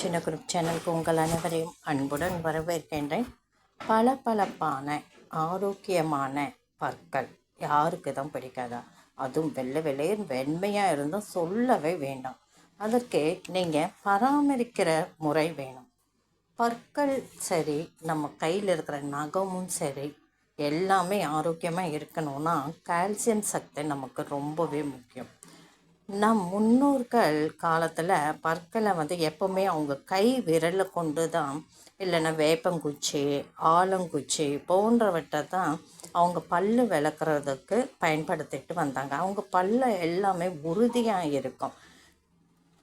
சின்ன குரூப் சேனலுக்கு உங்கள் அனைவரையும் அன்புடன் வரவேற்கின்றேன். பளபளப்பான ஆரோக்கியமான பற்கள் யாருக்கு தான் பிடிக்காதா? அதுவும் வெள்ளை வெள்ளையர் வெண்மையாக இருந்தால் சொல்லவே வேண்டாம். அதற்கு நீங்கள் பராமரிக்கிற முறை வேணும். பற்கள் சரி நம்ம கையில் இருக்கிற நகமும் சரி எல்லாமே ஆரோக்கியமாக இருக்கணும்னா கால்சியம் சக்தி நமக்கு ரொம்பவே முக்கியம். நம் முன்னோர்கள் காலத்தில் பற்களை வந்து எப்போவுமே அவங்க கை விரலை கொண்டு தான் இல்லைன்னா வேப்பங்குச்சி ஆலங்குச்சி போன்றவற்றை தான் அவங்க பல்லு விளக்குறதுக்கு பயன்படுத்திட்டு வந்தாங்க. அவங்க பல்ல எல்லாமே உறுதியாக இருக்கும்.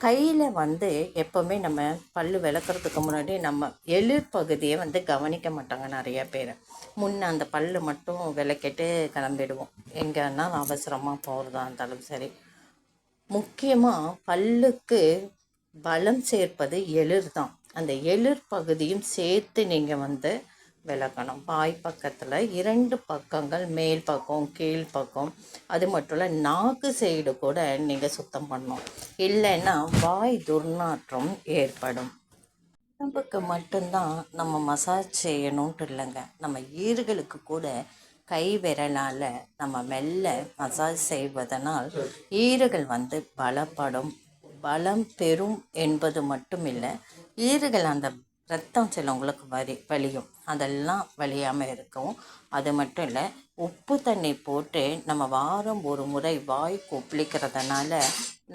கையில் வந்து எப்போவுமே நம்ம பல்லு விளக்குறதுக்கு முன்னாடி நம்ம எழிற் பகுதியை வந்து கவனிக்க மாட்டாங்க நிறைய பேர். முன்ன அந்த பல்லு மட்டும் விளக்கிட்டு கிளம்பிடுவோம். எங்கன்னா அவசரமாக போகிறதா இருந்தாலும் சரி. முக்கியமாக பல்லுக்கு பலம் சேர்ப்பது எளிர் தான். அந்த எளிர் பகுதியும் சேர்த்து நீங்கள் வந்து விளக்கணும் வாய் பக்கத்தில் இரண்டு பக்கங்கள் மேல் பக்கம் கீழ் பக்கம். அது மட்டும் இல்லை நாக்கு சைடு கூட நீங்கள் சுத்தம் பண்ணணும். இல்லைன்னா வாய் துர்நாற்றம் ஏற்படும். உடம்புக்கு மட்டும்தான் நம்ம மசாஜ் செய்யணுன்ட்டு இல்லைங்க. நம்ம ஈறுகளுக்கு கூட கை விரலால் நம்ம மெல்ல மசாஜ் செய்வதனால் ஈறுகள் வந்து பலப்படும். பலம் பெறும் என்பது மட்டும் இல்லை ஈறுகள் அந்த ரத்தம் சிலவங்களுக்கு வரி வலியும். அதெல்லாம் வலியாமல் இருக்கும் அது மட்டும் இல்லை உப்பு தண்ணி போட்டு நம்ம வாரம் ஒரு முறை வாய் கொப்பளிக்கிறதுனால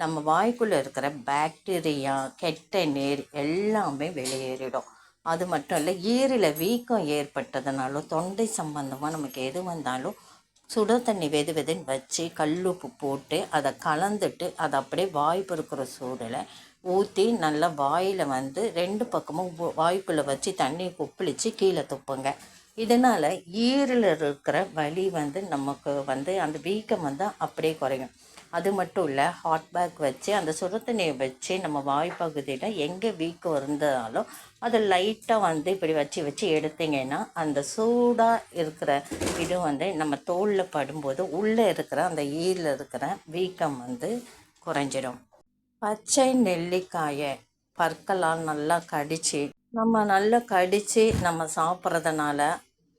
நம்ம வாய்க்குள்ளே இருக்கிற பாக்டீரியா கெட்ட நீர் எல்லாமே வெளியேறிடும். அது மட்டும் இல்லை ஈரில் வீக்கம் ஏற்பட்டதுனாலும் தொண்டை சம்பந்தமாக நமக்கு எது வந்தாலும் சுட தண்ணி வெது வெதுன்னு வச்சு கல்லுப்பு போட்டு அதை கலந்துட்டு அதை அப்படியே வாய் பொறுக்கிற சூடில் ஊற்றி நல்லா வாயில் வந்து ரெண்டு பக்கமும் வாய்க்குள்ளே வச்சு தண்ணியை கொப்பளித்து கீழே துப்புங்க. இதனால் ஈரில் இருக்கிற வலி வந்து நமக்கு வந்து அந்த வீக்கம் வந்து அப்படியே குறையும். அது மட்டும் இல்லை ஹாட் பேக் வச்சு அந்த சுடு தண்ணியை வச்சு நம்ம வாய்ப்பகுதியில் எங்கே வீக்கம் இருந்தாலும் அதை லைட்டாக வந்து இப்படி வச்சு வச்சு எடுத்திங்கன்னா அந்த சூடாக இருக்கிற இது வந்து நம்ம தோலில் படும்போது உள்ளே இருக்கிற அந்த ஈரில் இருக்கிற வீக்கம் வந்து குறைஞ்சிடும். பச்சை நெல்லிக்காயை பற்களால் நல்லா கடித்து நம்ம நல்லா கடித்து நம்ம சாப்பிட்றதுனால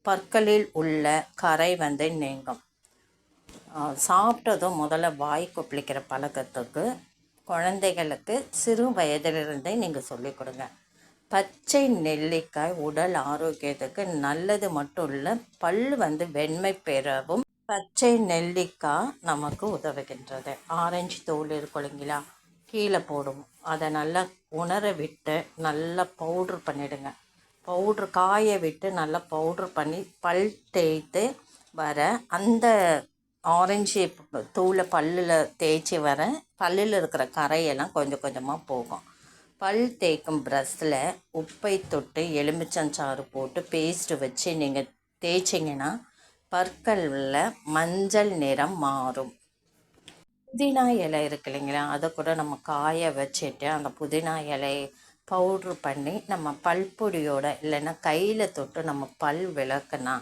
பற்களில் உள்ள கரை வந்து நீங்கும். சாப்பிட்டதும் முதல்ல வாய் கொப்பளிக்கிற பழக்கத்துக்கு குழந்தைகளுக்கு சிறு வயதிலிருந்தே நீங்கள் சொல்லிக் கொடுங்க. பச்சை நெல்லிக்காய் உடல் ஆரோக்கியத்துக்கு நல்லது மட்டும் இல்லை பல் வந்து வெண்மை பெறவும் பச்சை நெல்லிக்காய் நமக்கு உதவுகின்றது. ஆரஞ்சு தோல் இருக்கும் இல்லைங்களா கீழே போடும். அதை நல்லா உணர விட்டு நல்லா பவுட்ரு பண்ணிவிடுங்க பவுட்ரு காய விட்டு நல்லா பவுட்ரு பண்ணி பல் தேய்த்து வர அந்த ஆரஞ்சு தூளை பல்லில் தேய்ச்சி வர பல்லில் இருக்கிற கரையெல்லாம் கொஞ்சம் கொஞ்சமாக போகும். பல் தேய்க்கும் ப்ரஷில் உப்பை தொட்டு எலுமிச்சஞ்சாறு போட்டு பேஸ்ட்டு வச்சு நீங்கள் தேய்ச்சிங்கன்னா பற்களில் மஞ்சள் நிறம் மாறும். புதினா இலை இருக்கு இல்லைங்களா? அதை கூட நம்ம காய வச்சுட்டு அந்த புதினா இலை பவுட்ரு பண்ணி நம்ம பல்பொடியோட இல்லைன்னா கையில் தொட்டு நம்ம பல் விளக்குனா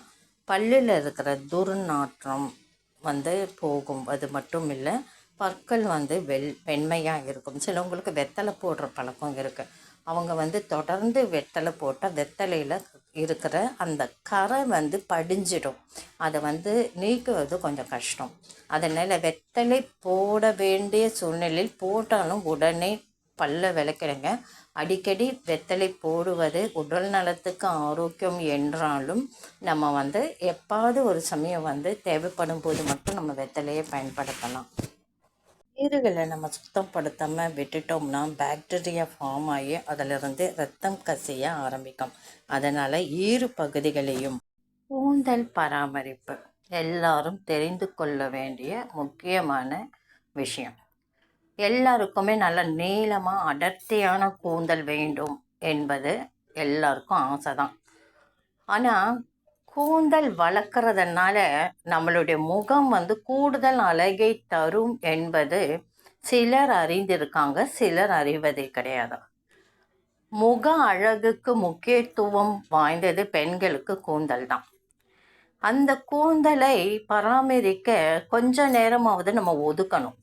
பல்லில் இருக்கிற துர்நாற்றம் வந்து போகும். அது மட்டும் இல்லை பற்கள் வந்து வெள் வெண்மையாக இருக்கும். சிலவங்களுக்கு வெத்தலை போடுற பழக்கம் இருக்குது அவங்க வந்து தொடர்ந்து வெத்தலை போட்டால் வெத்தலையில் இருக்கிற அந்த கரை வந்து படிஞ்சிடும். அதை வந்து நீக்குவது கொஞ்சம் கஷ்டம். அதனால் வெத்தலை போட வேண்டிய சூழ்நிலையில் போட்டாலும் உடனே பல்ல விளக்கிடுங்க. அடிக்கடி வெத்தலை போடுவது உடல் நலத்துக்கு ஆரோக்கியம் என்றாலும் நம்ம வந்து எப்பாவது ஒரு சமயம் வந்து தேவைப்படும் போது மட்டும் நம்ம வெத்தலையை பயன்படுத்தலாம். ஈறுகளை நம்ம சுத்தப்படுத்தாமல் விட்டுட்டோம்னா பாக்டீரியா ஃபார்ம் ஆகி அதிலிருந்து ரத்தம் கசிய ஆரம்பிக்கும். அதனால் ஈறு பகுதிகளையும் கூந்தல் பராமரிப்பு எல்லாரும் தெரிந்து கொள்ள வேண்டிய முக்கியமான விஷயம். எல்லாருக்குமே நல்ல நீளமாக அடர்த்தியான கூந்தல் வேண்டும் என்பது எல்லாருக்கும் ஆசை தான் ஆனால் கூந்தல் வளர்க்குறதுனால நம்மளுடைய முகம் வந்து கூடுதல் அழகை தரும் என்பது சிலர் அறிந்திருக்காங்க சிலர் அறிவதே கிடையாது. முக அழகுக்கு முக்கியத்துவம் வாய்ந்தது பெண்களுக்கு கூந்தல் தான். அந்த கூந்தலை பராமரிக்க கொஞ்ச நேரமாவது நம்ம ஒதுக்கணும்.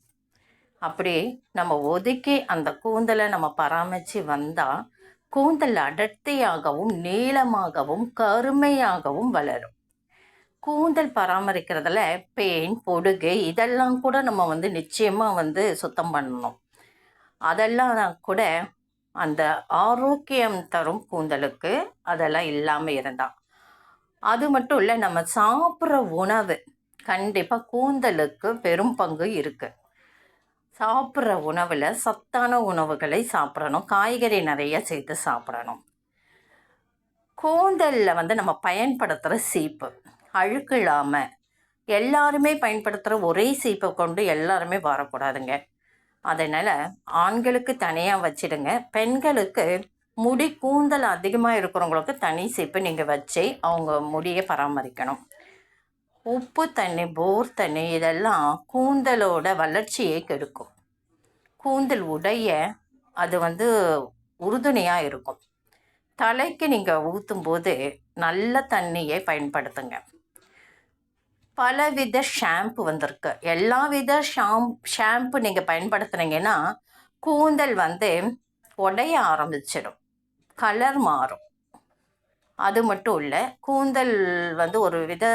அப்படி நம்ம ஒதுக்கி அந்த கூந்தலை நம்ம பராமரித்து வந்தால் கூந்தல் அடர்த்தியாகவும் நீளமாகவும் கருமையாகவும் வளரும். கூந்தல் பராமரிக்கிறதுல பேன் பொடுகு இதெல்லாம் கூட நம்ம வந்து நிச்சயமாக வந்து சுத்தம் பண்ணணும். அதெல்லாம் கூட அந்த ஆரோக்கியம் தரும் கூந்தலுக்கு அதெல்லாம் இல்லாமல் இருந்தால் அது மட்டும் இல்லை நம்ம சாப்பிட்ற உணவு கண்டிப்பாக கூந்தலுக்கு பெரும் பங்கு இருக்குது சாப்பிட்ற உணவில் சத்தான உணவுகளை சாப்பிடணும். காய்கறி நிறைய சேர்த்து சாப்பிடணும். கூந்தலில் வந்து நம்ம பயன்படுத்துகிற சீப்பு. அழுக்கு இல்லாமல் எல்லாருமே பயன்படுத்துகிற ஒரே சீப்பை கொண்டு எல்லாருமே வரக்கூடாதுங்க. அதனால் ஆண்களுக்கு தனியாக வச்சிடுங்க. பெண்களுக்கு முடி கூந்தல் அதிகமாக இருக்கிறவங்களுக்கு தனி சீப்பு நீங்கள் வச்சு அவங்க முடியை பராமரிக்கணும். உப்பு தண்ணி போர் தண்ணி இதெல்லாம் கூந்தலோட வளர்ச்சியை கெடுக்கும். கூந்தல் உடைய அது வந்து உறுதுணையாக இருக்கும். தலைக்கு நீங்கள் ஊற்றும்போது நல்ல தண்ணியை பயன்படுத்துங்க. பலவித ஷாம்பு வந்திருக்கு. எல்லா வித ஷாம் ஷாம்பு நீங்கள் பயன்படுத்துனீங்கன்னா கூந்தல் வந்து உடைய ஆரம்பிச்சிடும் கலர் மாறும். அது மட்டும் இல்லை கூந்தல் வந்து ஒரு வித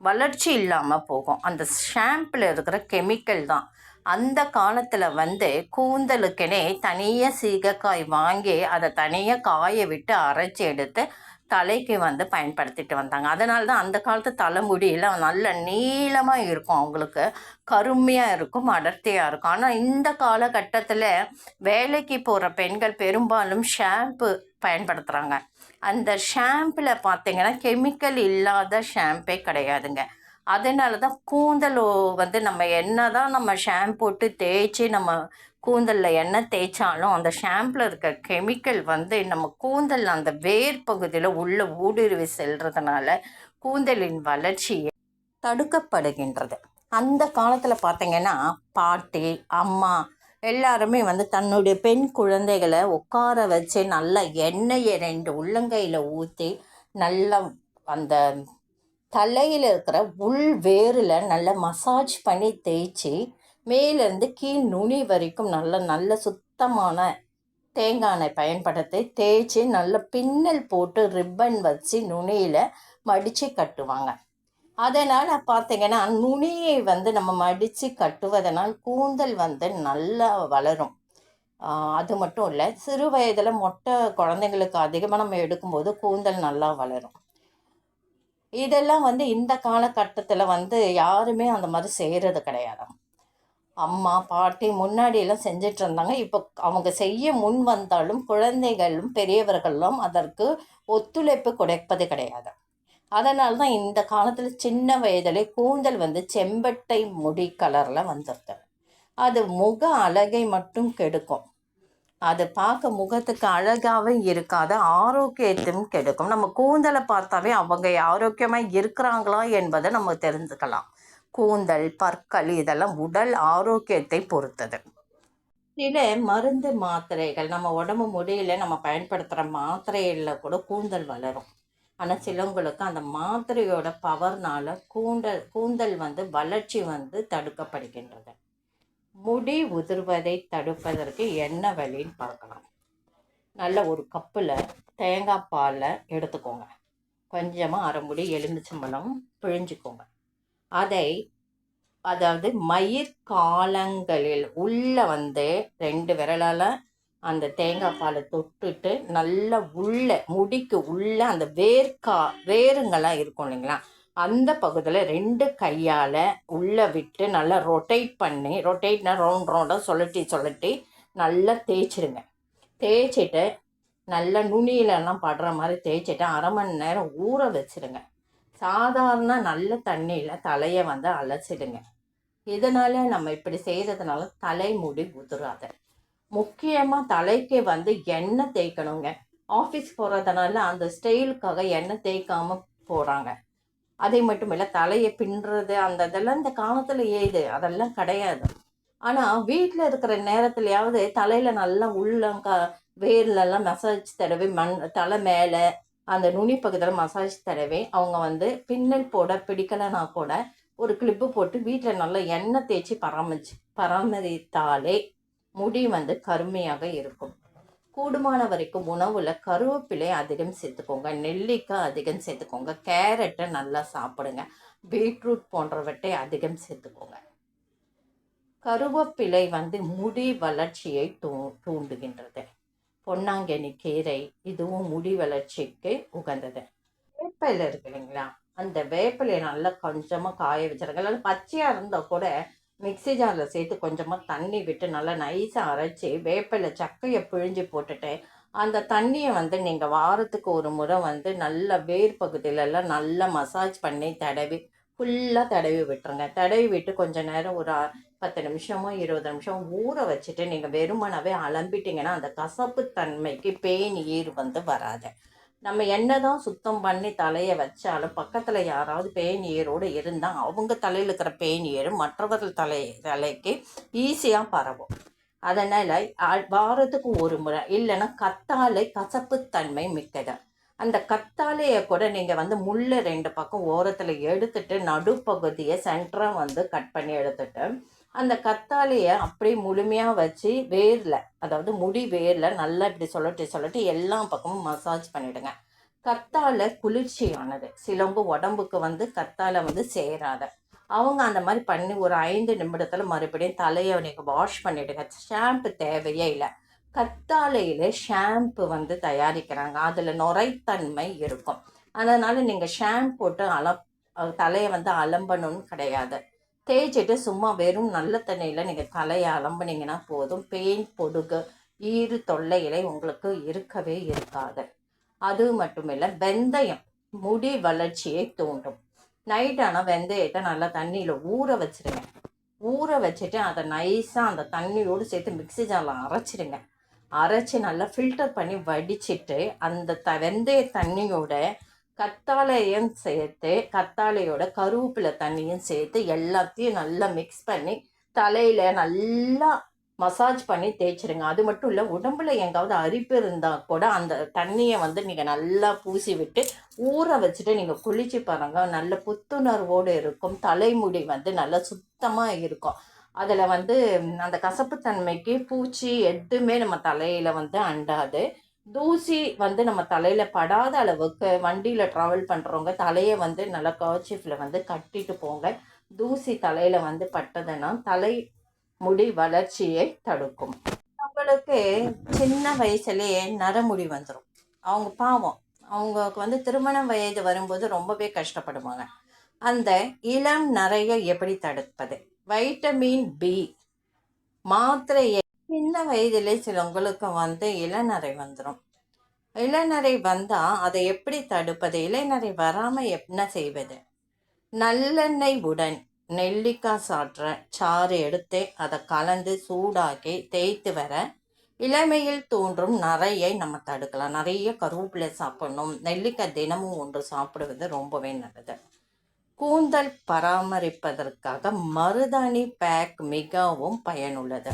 வளர்ச்சி இல்லாமல் போகும். அந்த ஷாம்பில் இருக்கிற கெமிக்கல் தான். அந்த காலத்தில் வந்து கூந்தலுக்குனே தனியாக சீகக்காய் வாங்கி அதை தனியாக காய விட்டு அரைச்சி எடுத்து தலைக்கு வந்து பயன்படுத்திட்டு வந்தாங்க. அதனால தான் அந்த காலத்து தலைமுடியெல்லாம் நல்ல நீளமாக இருக்கும். அவங்களுக்கு கருமையாக இருக்கும் அடர்த்தியாக இருக்கும். ஆனால் இந்த காலகட்டத்தில் வேலைக்கு போகிற பெண்கள் பெரும்பாலும் ஷாம்பு பயன்படுத்துகிறாங்க அந்த ஷாம்பில் பார்த்தீங்கன்னா கெமிக்கல் இல்லாத ஷாம்பே கிடையாதுங்க. அதனால தான் கூந்தல் வந்து நம்ம என்ன தான் நம்ம ஷாம்பு போட்டு தேய்ச்சி நம்ம கூந்தலில் எண்ணெய் தேய்ச்சாலும் அந்த ஷாம்பில் இருக்க கெமிக்கல் வந்து நம்ம கூந்தல் அந்த வேர் பகுதியில் உள்ள ஊடுருவி செல்றதுனால கூந்தலின் வளர்ச்சியை தடுக்கப்படுகின்றது. அந்த காலத்தில் பார்த்தீங்கன்னா பாட்டி அம்மா எல்லாருமே வந்து தன்னுடைய பெண் குழந்தைகளை உட்கார வச்சு நல்லா எண்ணெயை ரெண்டு உள்ளங்கையில் ஊற்றி நல்லா அந்த தலையில் இருக்கிற உள் வேரில் நல்லா மசாஜ் பண்ணி தேய்ச்சி மேலேருந்து கீழ் நுனி வரைக்கும் நல்ல நல்ல சுத்தமான தேங்காய் எண்ணெய் பயன்படுத்தி தேய்ச்சி நல்ல பின்னல் போட்டு ரிப்பன் வச்சு நுனியில் மடித்து கட்டுவாங்க. அதனால் பார்த்தீங்கன்னா நுனியை வந்து நம்ம மடித்து கட்டுவதனால் கூந்தல் வந்து நல்லா வளரும். அது மட்டும் இல்லை சிறு வயதில் மொட்டை குழந்தைங்களுக்கு அதிகமாக நம்ம எடுக்கும்போது கூந்தல் நல்லா வளரும். இதெல்லாம் வந்து இந்த காலகட்டத்தில் வந்து யாருமே அந்த மாதிரி செய்கிறது கிடையாது அம்மா பாட்டி முன்னாடி எல்லாம் செஞ்சிட்டு இருந்தாங்க. இப்போ அவங்க செய்ய முன் வந்தாலும் குழந்தைகளும் பெரியவர்களும் அதற்கு ஒத்துழைப்பு கொடுப்பது கிடையாது அதனால தான் இந்த காலத்தில் சின்ன வயதிலே கூந்தல் வந்து செம்பட்டை முடி கலரில் வந்துருது. அது முக அழகை மட்டும் கெடுக்கும். அது பார்க்க முகத்துக்கு அழகாகவும் இருக்காது ஆரோக்கியத்தையும் கெடுக்கும். நம்ம கூந்தலை பார்த்தாவே அவங்க ஆரோக்கியமாக இருக்கிறாங்களா என்பதை நம்ம தெரிஞ்சுக்கலாம். கூந்தல் பற்கள் இதெல்லாம் உடல் ஆரோக்கியத்தை பொறுத்தது. சில மருந்து மாத்திரைகள் நம்ம உடம்பு முடியல நம்ம பயன்படுத்துகிற மாத்திரைகளில் கூட கூந்தல் வளரும். ஆனால் சிலவங்களுக்கு அந்த மாத்திரையோட பவர்னால் கூந்தல் கூந்தல் வந்து வளர்ச்சி வந்து தடுக்கப்படுகின்றது. முடி உதிர்வதை தடுப்பதற்கு என்ன வழின்னு பார்க்கலாம். நல்ல ஒரு கப்பில் தேங்காய் பாலை எடுத்துக்கோங்க. கொஞ்சமாக அரை முடி எலுமிச்சம்பழம் பிழிஞ்சுக்கோங்க. அதை அதாவது மயிர் காலங்களில் உள்ள வந்து ரெண்டு விரலால் அந்த தேங்காய் பாலை தொட்டுட்டு நல்லா உள்ள முடிக்கு உள்ள அந்த வேர்க்கா வேருங்கெல்லாம் இருக்கும் இல்லைங்களா? அந்த பகுதியில் ரெண்டு கையால் உள்ளே விட்டு நல்லா ரொட்டேட் பண்ணி ரொட்டேட்னா ரவுண்ட் ரவுண்டாக சொல்லட்டி சொல்லட்டி நல்லா தேய்ச்சிடுங்க தேய்ச்சிட்டு நல்லா நுனியிலலாம் படுற மாதிரி தேய்ச்சிட்டு அரை மணி நேரம் ஊற வச்சிடுங்க சாதாரண நல்ல தண்ணியில் தலையை வந்து அலசிடுங்க. இதனால் நம்ம இப்படி செய்கிறதுனால தலைமுடி உதுராத முக்கியமாக தலைக்கு வந்து எண்ணெய் தேய்க்கணுங்க. ஆஃபீஸ் போகிறதுனால அந்த ஸ்டைலுக்காக எண்ணெய் தேய்க்காம போகிறாங்க அதே மட்டும் இல்லை தலையை பின்னுறது அந்த இதெல்லாம் இந்த காலத்தில் ஏது அதெல்லாம் கிடையாது. ஆனால் வீட்டில் இருக்கிற நேரத்துலையாவது தலையில் நல்லா உள்ளங்க வேர்லெல்லாம் மசாஜ் தடவி மண் தலை மேலே அந்த நுனி பகுதியில் மசாஜ் தடவி அவங்க வந்து பின்னல் போட பிடிக்கலைன்னா கூட ஒரு கிளிப்பு போட்டு வீட்டில் நல்லா எண்ணெய் தேய்ச்சி பராமரிச்சு பராமரித்தாலே முடி வந்து கருமையாக இருக்கும். கூடுமான வரைக்கும் உணவில் கருவேப்பிலை அதிகம் சேர்த்துக்கோங்க. நெல்லிக்காய் அதிகம் சேர்த்துக்கோங்க. கேரட்டை நல்லா சாப்பிடுங்க. பீட்ரூட் போன்றவற்றை அதிகம் சேர்த்துக்கோங்க. கருவேப்பிலை வந்து முடி வளர்ச்சியை தூ தூண்டுகின்றது. பொன்னாங்கண்ணி கீரை இதுவும் முடி வளர்ச்சிக்கு உகந்தது. வேப்பிலை இருக்கு இல்லைங்களா? அந்த வேப்பிலையை நல்லா கொஞ்சமாக காய வச்சிருங்க. இல்லை பச்சையாக இருந்தால் கூட மிக்ஸி ஜாரில் சேர்த்து கொஞ்சமாக தண்ணி விட்டு நல்லா நைஸாக அரைச்சி வேப்பிலை சக்கையை பிழிஞ்சு போட்டுட்டு அந்த தண்ணியை வந்து நீங்கள் வாரத்துக்கு ஒரு முறை வந்து நல்ல வேர் பகுதியிலலாம் நல்லா மசாஜ் பண்ணி தடவி ஃபுல்லாக தடவி விட்டுருங்க. தடவி விட்டு கொஞ்சம் நேரம் ஒரு பத்து நிமிஷமோ இருபது நிமிஷம் ஊற வச்சுட்டு நீங்கள் வெறுமனவே அலம்பிட்டீங்கன்னா அந்த கசப்பு தன்மைக்கு பேன் ஈர் வந்து வராது. நம்ம என்ன தான் சுத்தம் பண்ணி தலையை வச்சாலும் பக்கத்தில் யாராவது பேன் ஏரோடு இருந்தால் அவங்க தலையில் இருக்கிற பேன் ஏறு மற்றவர்கள் தலை தலைக்கு ஈஸியாக பரவும். அதனால் வாரத்துக்கு ஒரு முறை இல்லைன்னா கத்தாழை கசப்புத்தன்மை மிக்கது. அந்த கத்தாழையை கூட நீங்கள் வந்து முள்ளு ரெண்டு பக்கம் ஓரத்தில் எடுத்துட்டு நடுப்பகுதியை சென்டராக வந்து கட் பண்ணி எடுத்துட்டு அந்த கத்தாழையை அப்படியே முழுமையாக வச்சு வேரில் அதாவது முடி வேரில் நல்லா இப்படி சொல்லட்டு சொல்லட்டு எல்லா பக்கமும் மசாஜ் பண்ணிவிடுங்க கத்தாழை குளிர்ச்சியானது. சிலவங்க உடம்புக்கு வந்து கத்தாழை வந்து சேராத. அவங்க அந்த மாதிரி பண்ணி ஒரு ஐந்து நிமிடத்தில் மறுபடியும் தலையை நீங்கள் வாஷ் பண்ணிவிடுங்க ஷாம்பு தேவையே இல்லை. கத்தாழையில் ஷாம்பு வந்து தயாரிக்கிறாங்க. அதில் நுரைத்தன்மை இருக்கும். அதனால் நீங்கள் ஷாம்பு போட்டு அல தலையை வந்து அலம்பணும்னு கிடையாது. தேய்ச்சிட்டு சும்மா வெறும் நல்ல தண்ணியில் நீங்கள் தலையை அலம்புனீங்கன்னா போதும். பெயின் பொடுகு ஈறு தொல்லையிலே உங்களுக்கு இருக்கவே இருக்காது. அது மட்டும் இல்லை வெந்தயம் முடி வளர்ச்சியை தூண்டும். நைட் ஆனால் வெந்தயத்தை நல்லா தண்ணியில் ஊற வச்சிருங்க. ஊற வச்சுட்டு அதை நைஸாக அந்த தண்ணியோடு சேர்த்து மிக்ஸி ஜாரில் அரைச்சிடுங்க அரைச்சி நல்லா ஃபில்டர் பண்ணி வடிச்சிட்டு அந்த த வெந்தய தண்ணியோட கத்தாழையும் சேர்த்து கத்தாழையோட கருவேப்பிலை தண்ணியும் சேர்த்து எல்லாத்தையும் நல்லா மிக்ஸ் பண்ணி தலையில் நல்லா மசாஜ் பண்ணி தேய்ச்சிருங்க. அது மட்டும் இல்லை உடம்புல எங்காவது அரிப்பு இருந்தால் கூட அந்த தண்ணியை வந்து நீங்கள் நல்லா பூசி விட்டு ஊற வச்சுட்டு நீங்கள் குளிச்சு பாருங்க. நல்ல புத்துணர்வோடு இருக்கும். தலைமுடி வந்து நல்லா சுத்தமாக இருக்கும். அதில் வந்து அந்த அந்த கசப்புத்தன்மைக்கு பூச்சி எதுவுமே நம்ம தலையில் வந்து அண்டாது. தூசி வந்து நம்ம தலையில் படாத அளவுக்கு வண்டியில் ட்ராவல் பண்ணுறவங்க தலையை வந்து நல்லா கர்ச்சீஃபில் வந்து கட்டிட்டு போங்க. தூசி தலையில் வந்து பட்டதுன்னா தலை முடி வளர்ச்சியை தடுக்கும். அவங்களுக்கு சின்ன வயசுலேயே நரமுடி வந்துடும் அவங்க பாவம். அவங்களுக்கு வந்து திருமண வயது வரும்போது ரொம்பவே கஷ்டப்படுவாங்க. அந்த இளம் நரையை எப்படி தடுப்பது? வைட்டமின் பி மாத்திரையை சின்ன வயதிலே சிலவங்களுக்கு வந்து இளநரை வந்துடும் இளநரை வந்தால் அதை எப்படி தடுப்பது? இளநரை வராமல் என்ன செய்வது? நல்லெண்ணெய் உடன் நெல்லிக்காய் சாற்ற சாறு எடுத்து அதை கலந்து சூடாக்கி தேய்த்து வர இளமையில் தோன்றும் நிறைய நம்ம தடுக்கலாம். நிறைய கருவேப்பிலை சாப்பிடணும். நெல்லிக்காய் தினமும் ஒன்று சாப்பிடுவது ரொம்பவே நல்லது. கூந்தல் பராமரிப்பதற்காக மருதாணி பேக் மிகவும் பயனுள்ளது.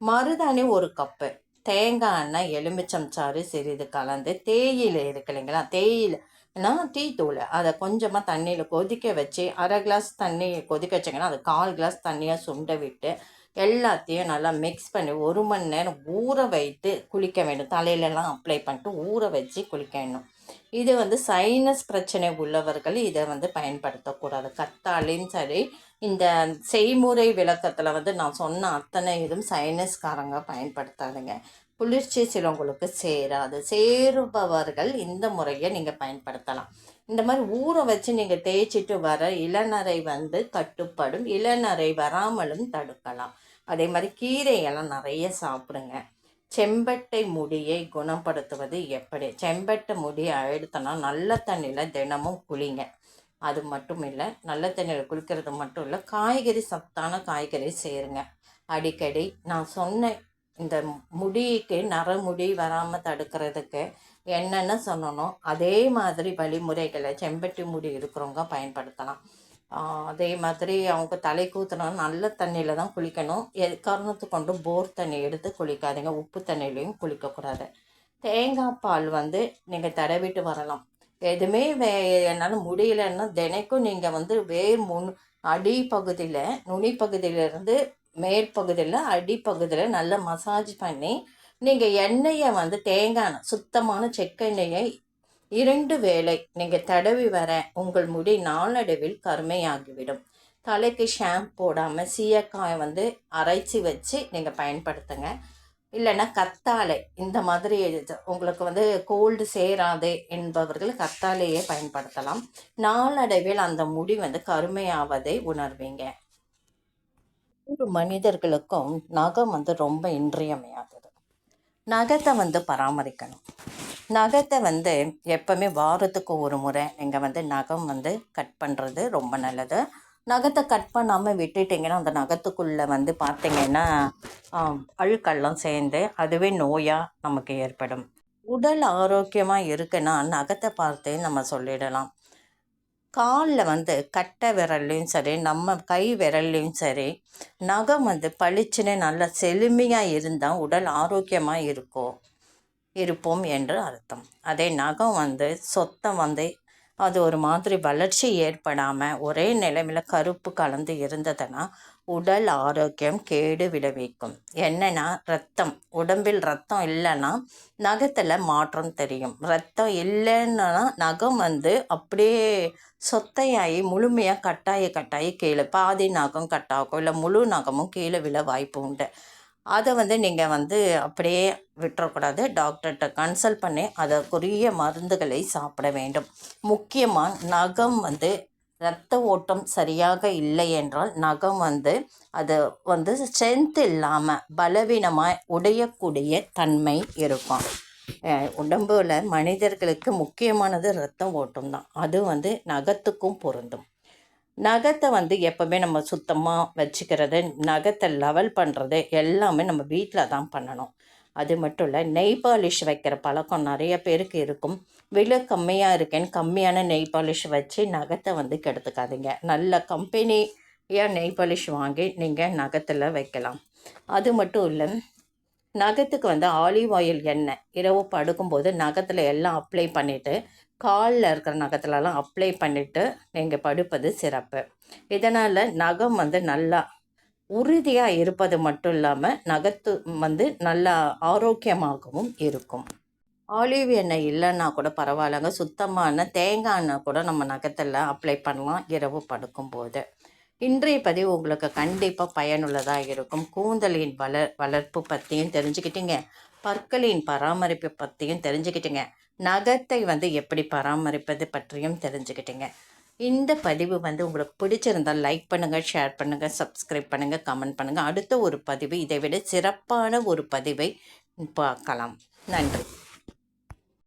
மருதாணி ஒரு கப்பு. தேங்காய் எண்ணெய் எலுமிச்சம் சாறு சிறிது கலந்து தேயிலை இருக்கு இல்லைங்களா? தேயிலைனா டீ தூள் அதை கொஞ்சமாக தண்ணியில் கொதிக்க வச்சு அரை கிளாஸ் தண்ணி கொதிக்க வச்சிங்கன்னா அது கால் கிளாஸ் தண்ணியாக சுண்ட விட்டு எல்லாத்தையும் நல்லா மிக்ஸ் பண்ணி ஒரு மணி நேரம் ஊற வைத்து குளிக்க வேண்டும். தலையிலலாம் அப்ளை பண்ணிட்டு ஊற வச்சு குளிக்க வேண்டும் இது வந்து சைனஸ் பிரச்சனை உள்ளவர்கள் இதை வந்து பயன்படுத்தக்கூடாது. கத்தாழையும் சரி இந்த செய்முறை விளக்கத்தில் வந்து நான் சொன்ன அத்தனை இதுவும் சைனஸ்காரங்க பயன்படுத்தாதுங்க. குளிர்ச்சி சிலவங்களுக்கு சேராது. சேருபவர்கள் இந்த முறையை நீங்கள் பயன்படுத்தலாம். இந்த மாதிரி ஊற வச்சு நீங்கள் தேய்ச்சிட்டு வர இளநரை வந்து கட்டுப்படும். இளநரை வராமலும் தடுக்கலாம். அதே மாதிரி கீரையெல்லாம் நிறைய சாப்பிடுங்க. செம்பட்டை முடியை குணப்படுத்துவது எப்படி? செம்பட்டை முடியை எடுத்தோன்னா நல்ல தண்ணியில் தினமும் குளிங்க. அது மட்டும் இல்லை நல்ல தண்ணியில் குளிக்கிறது மட்டும் இல்லை காய்கறி சத்தான காய்கறி சேருங்க. அடிக்கடி நான் சொன்ன இந்த முடிக்கு நரமுடி வராமல் தடுக்கிறதுக்கு என்னென்ன சொன்னனோ அதே மாதிரி வழிமுறைகளை செம்பட்டி முடி இருக்கிறவங்க பயன்படுத்தலாம். அதே மாதிரி அவங்க தலை கூத்தணும் நல்ல தண்ணியில் தான் குளிக்கணும். எக்காரணத்து கொண்டு போர் தண்ணி எடுத்து குளிக்காதீங்க. உப்பு தண்ணியிலையும் குளிக்கக்கூடாது. தேங்காய் பால் வந்து நீங்கள் தடவிட்டு வரலாம். எதுவுமே வே என்னால் முடியலன்னா தினைக்கும் நீங்கள் வந்து வேர் முன் அடி பகுதியில் நுனி பகுதியிலேருந்து மேற்பகுதியில் அடிப்பகுதியில் நல்லா மசாஜ் பண்ணி நீங்கள் எண்ணெயை வந்து தேங்காய் எண்ணெய், சுத்தமான செக்கெண்ணெயை இரண்டு வேளை நீங்கள் தடவி வர உங்கள் முடி நாளடைவில் கருமையாகிவிடும். தலைக்கு ஷாம்பு போடாமல் சீயக்காயை வந்து அரைச்சி வச்சு நீங்கள் பயன்படுத்துங்க. இல்லைன்னா கத்தாழை இந்த மாதிரி உங்களுக்கு வந்து கோல்டு சேராது என்பவர்கள் கத்தாழையே பயன்படுத்தலாம். நாளடைவில் அந்த முடி வந்து கருமையாவதை உணர்வீங்க. ஒரு மனிதர்களுக்கும் நகம் வந்து ரொம்ப இன்றியமையாது. நகத்தை வந்து பராமரிக்கணும். நகத்தை வந்து எப்பவுமே வாரத்துக்கு ஒரு முறை நீங்கள் வந்து நகம் வந்து கட் பண்ணுறது ரொம்ப நல்லது. நகத்தை கட் பண்ணாமல் விட்டுட்டிங்கன்னா அந்த நகத்துக்குள்ளே வந்து பார்த்தீங்கன்னா அழுக்கெல்லாம் சேர்ந்து அதுவே நோயாக நமக்கு ஏற்படும். உடல் ஆரோக்கியமாக இருக்குன்னா நகத்தை பார்த்து நம்ம சொல்லிடலாம். காலில் வந்து கட்டை விரல்லையும் சரி நம்ம கை விரல்லையும் சரி நகம் வந்து பளிச்சுன்னு நல்லா செழுமையாக இருந்தால் உடல் ஆரோக்கியமாக இருக்கும் இருப்போம் என்று அர்த்தம். அதே நகம் வந்து சொத்தம் வந்து அது ஒரு மாதிரி வளர்ச்சி ஏற்படாமல் ஒரே நிலைமையில் கருப்பு கலந்து இருந்ததுன்னா உடல் ஆரோக்கியம் கேடு விளைவிக்கும். என்னன்னா ரத்தம். உடம்பில் ரத்தம் இல்லைன்னா நகத்தில் மாற்றம் தெரியும். ரத்தம் இல்லைன்னா நகம் வந்து அப்படியே சொத்தையாகி முழுமையாக கட்டாயி கட்டாயி கீழே பாதி நகம் கட்டாகும். இல்லை முழு நகமும் கீழே விழ வாய்ப்பு உண்டு. அதை வந்து நீங்கள் வந்து அப்படியே விட்டுறக்கூடாது. டாக்டர்கிட்ட கன்சல்ட் பண்ணி அதற்குரிய மருந்துகளை சாப்பிட வேண்டும். முக்கியமாக நகம் வந்து இரத்த ஓட்டம் சரியாக இல்லை என்றால் நகம் வந்து அது வந்து ஸ்ட்ரென்த் இல்லாமல் பலவீனமாக உடையக்கூடிய தன்மை இருக்கும். உடம்பில் உடம்புல மனிதர்களுக்கு முக்கியமானது இரத்த ஓட்டம் தான். அது வந்து நகத்துக்கும் பொருந்தும். நகத்தை வந்து எப்போவுமே நம்ம சுத்தமாக வச்சுக்கிறது நகத்தை லெவல் பண்ணுறது எல்லாமே நம்ம வீட்டில் தான் பண்ணணும். அது மட்டும் இல்லை நெய் பாலிஷ் வைக்கிற பழக்கம் நிறைய பேருக்கு இருக்கும். விலை கம்மியாக இருக்கேன்னு கம்மியான நெய் பாலிஷ் வச்சு நகத்தை வந்து கெடுத்துக்காதீங்க. நல்ல கம்பெனியாக நெய் பாலிஷ் வாங்கி நீங்கள் நகத்தில் வைக்கலாம். அது மட்டும் இல்லை நகத்துக்கு வந்து ஆலிவ் ஆயில் எண்ணெய். இரவு படுக்கும்போது நகத்தில் எல்லாம் அப்ளை பண்ணிவிட்டு காலில் இருக்கிற நகத்துலலாம் அப்ளை பண்ணிவிட்டு நீங்கள் படுப்பது சிறப்பு. இதனால் நகம் வந்து நல்லா உறுதியாக இருப்பது மட்டும் இல்லாமல் நகத்து வந்து நல்லா ஆரோக்கியமாகவும் இருக்கும். ஆலிவ் எண்ணெய் இல்லைன்னா கூட பரவாயில்லங்க. சுத்தமான தேங்காய் எண்ணெய் கூட நம்ம நகத்தில் அப்ளை பண்ணலாம். இரவு படுக்கும்போது. இன்றைய பதிவு உங்களுக்கு கண்டிப்பாக பயனுள்ளதாக இருக்கும். கூந்தலின் வளர் வளர்ப்பு பற்றியும் தெரிஞ்சுக்கிட்டீங்க. பற்களின் பராமரிப்பு பற்றியும் தெரிஞ்சுக்கிட்டீங்க. நகத்தை வந்து எப்படி பராமரிப்பது பற்றியும் தெரிஞ்சுக்கிட்டீங்க. இந்த பதிவு வந்து உங்களுக்கு பிடிச்சிருந்தால் லைக் பண்ணுங்கள் ஷேர் பண்ணுங்கள் சப்ஸ்கிரைப் பண்ணுங்கள் கமெண்ட் பண்ணுங்கள் அடுத்த ஒரு பதிவு இதை விட சிறப்பான ஒரு பதிவை பார்க்கலாம். நன்றி.